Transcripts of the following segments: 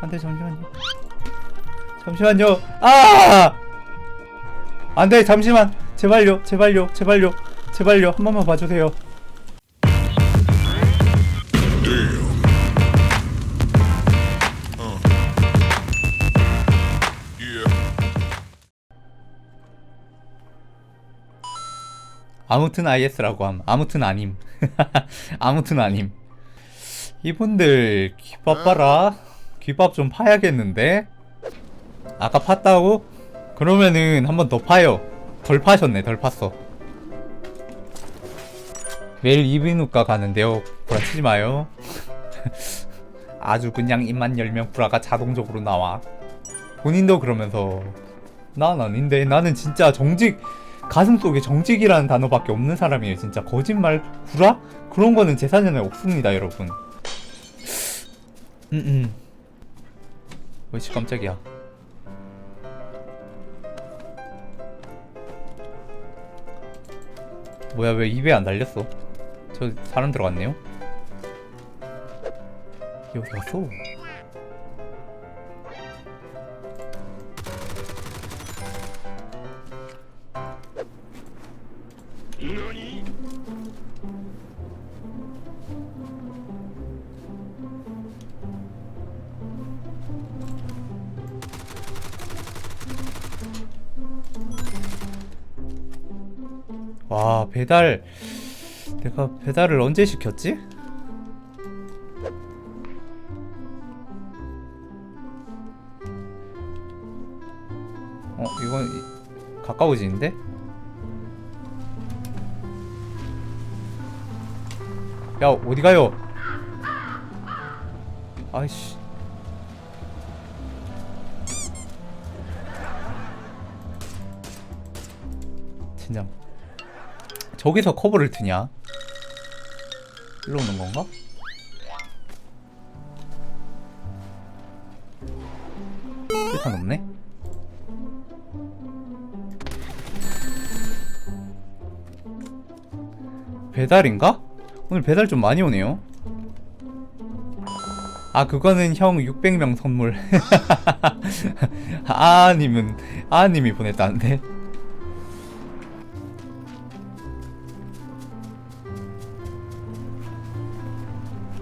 안돼 잠시만요. 잠시만요. 아! 안돼 잠시만. 제발요 제발요 제발요 제발요. 한 번만 봐주세요. 아무튼 IS라고 함. 아무튼 아님. 아무튼 아님. 이분들 귀밥 봐라 귀밥 좀 파야겠는데? 아까 팠다고? 그러면은 한 번 더 파요. 덜 파셨네 덜 팠어. 매일 이비인후과 가는데요. 구라치지 마요. 아주 그냥 입만 열면 구라가 자동적으로 나와. 본인도 그러면서 난 아닌데 나는 진짜 정직 가슴 속에 정직이라는 단어밖에 없는 사람이에요 진짜. 거짓말 구라? 그런 거는 제 사전에 없습니다 여러분. 음 음 어이씨 깜짝이야. 뭐야 왜 입에 안 달렸어? 저 사람 들어갔네요? 여기 갔어 와 배달 내가 배달을 언제 시켰지? 어 이건 이- 가까워지는데? 야 어디 가요? 아이씨 진짜 저기서 커버를 트냐? 일로 오는 건가? 일단 없네. 배달인가? 오늘 배달 좀 많이 오네요. 아 그거는 형 600명 선물. 아님은 아님이 보냈다는데.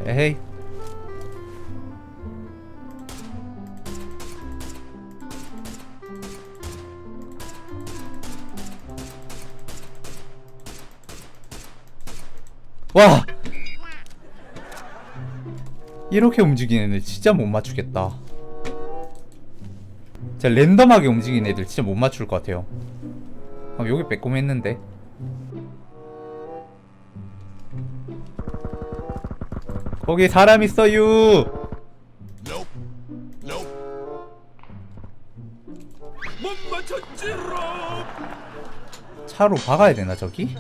에헤이. 와! 이렇게 움직이는 애들 진짜 못 맞추겠다. 진짜 랜덤하게 움직이는 애들 진짜 못 맞출 것 같아요. 아, 여기 빼꼼 했는데 거기 사람 있어요. 차로 박아야 되나 저기?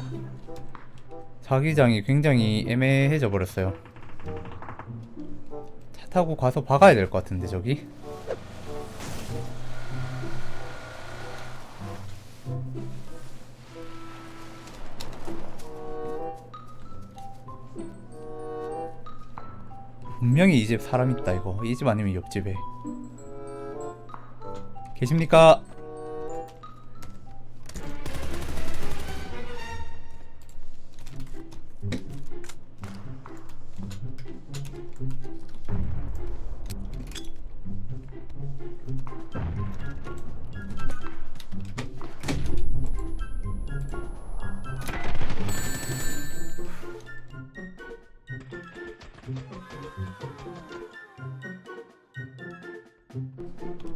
자기장이 굉장히 애매해져 버렸어요. 차 타고 가서 박아야 될 것 같은데 저기? 분명히 이 집 사람 있다 이거 이 집 아니면 옆집에 계십니까?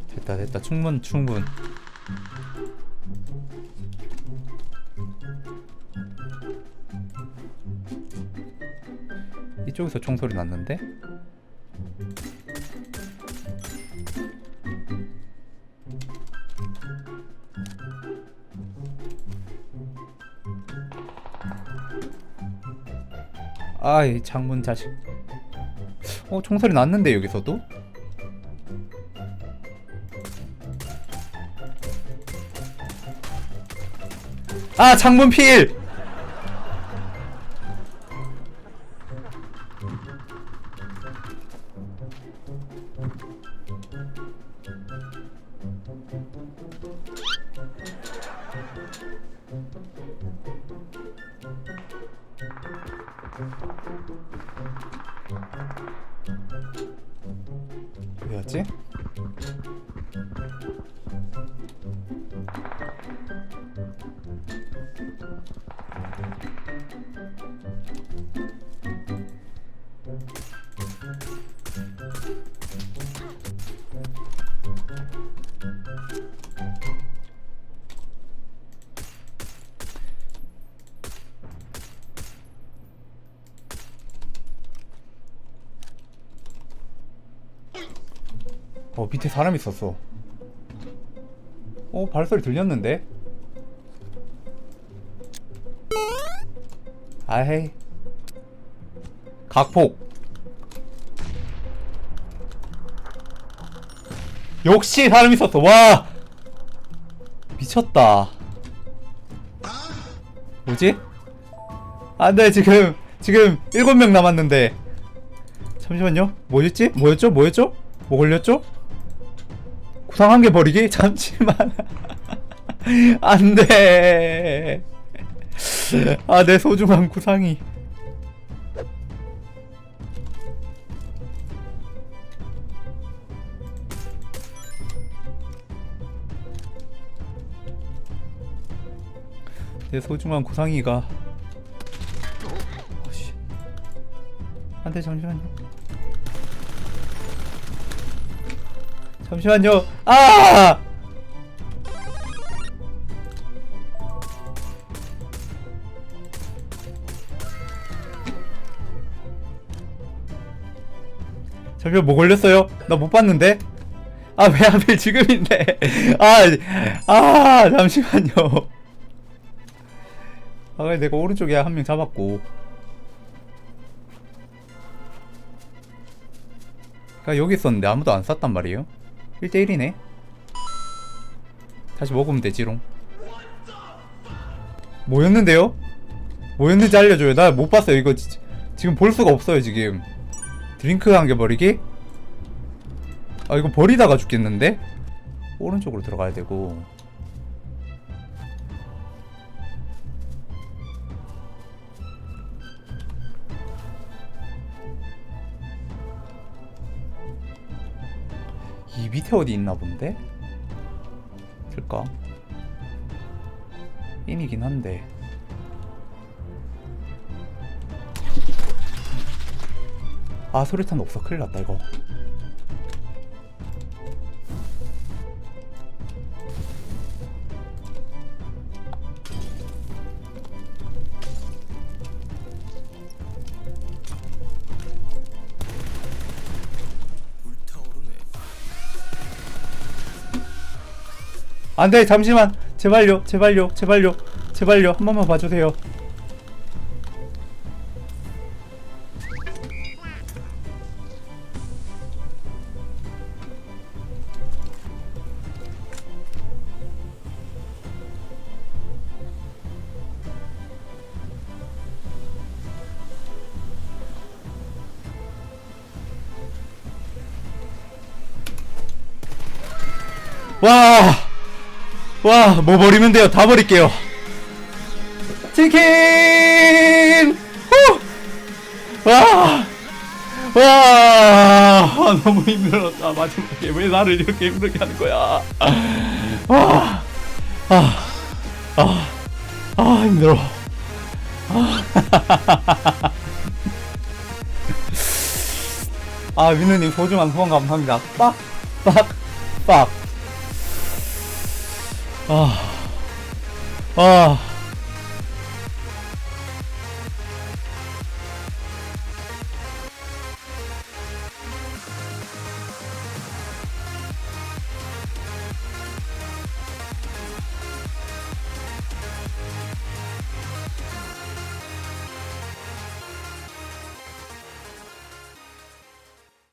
됐다 됐다. 충분 충분. 이쪽에서 총소리 났는데? 아이 창문 자식 어 총살이 났는데 여기서도? 아 장문 필! 어디였지? 어 밑에 사람 있었어. 어 발소리 들렸는데? 아헤이. 각폭. 역시 사람 있었어. 와. 미쳤다. 뭐지? 안돼 지금 지금 일곱 명 남았는데. 잠시만요. 뭐였지? 뭐였죠? 뭐였죠? 뭐 걸렸죠? 구상 한개 버리기? 잠시만. 안 돼. 아, 내 소중한 구상이. 내 소중한 구상이가. 어, 씨. 안 돼, 잠시만요. 잠시만요. 아! 잠시만 뭐 걸렸어요? 나 못 봤는데. 아 왜 하필 지금인데? 아, 아 잠시만요. 아 내가 오른쪽에 한 명 잡았고. 그니까 여기 있었는데 아무도 안 쐈단 말이에요 1대1이네 다시 먹으면 되지롱 뭐였는데요? 뭐였는지 알려줘요 나 못 봤어요 이거 지, 지금 볼 수가 없어요 지금 드링크 한 개 버리기? 아 이거 버리다가 죽겠는데? 오른쪽으로 들어가야 되고 밑에 어디 있나 본데? 될까? 인이긴 한데 아 소리탄 없어 큰일 났다 이거 안돼 잠시만. 제발요 제발요 제발요 제발요. 한 번만 봐주세요. 와, 와, 뭐 버리면 돼요? 다 버릴게요. 치킨! 후! 와, 와, 아, 너무 힘들었다. 마지막에 왜 나를 이렇게 힘들게 하는 거야? 와, 아, 아, 아, 힘들어. 아, 민우님 소중한 후원 감사합니다. 빡, 빡, 빡. 아, 아,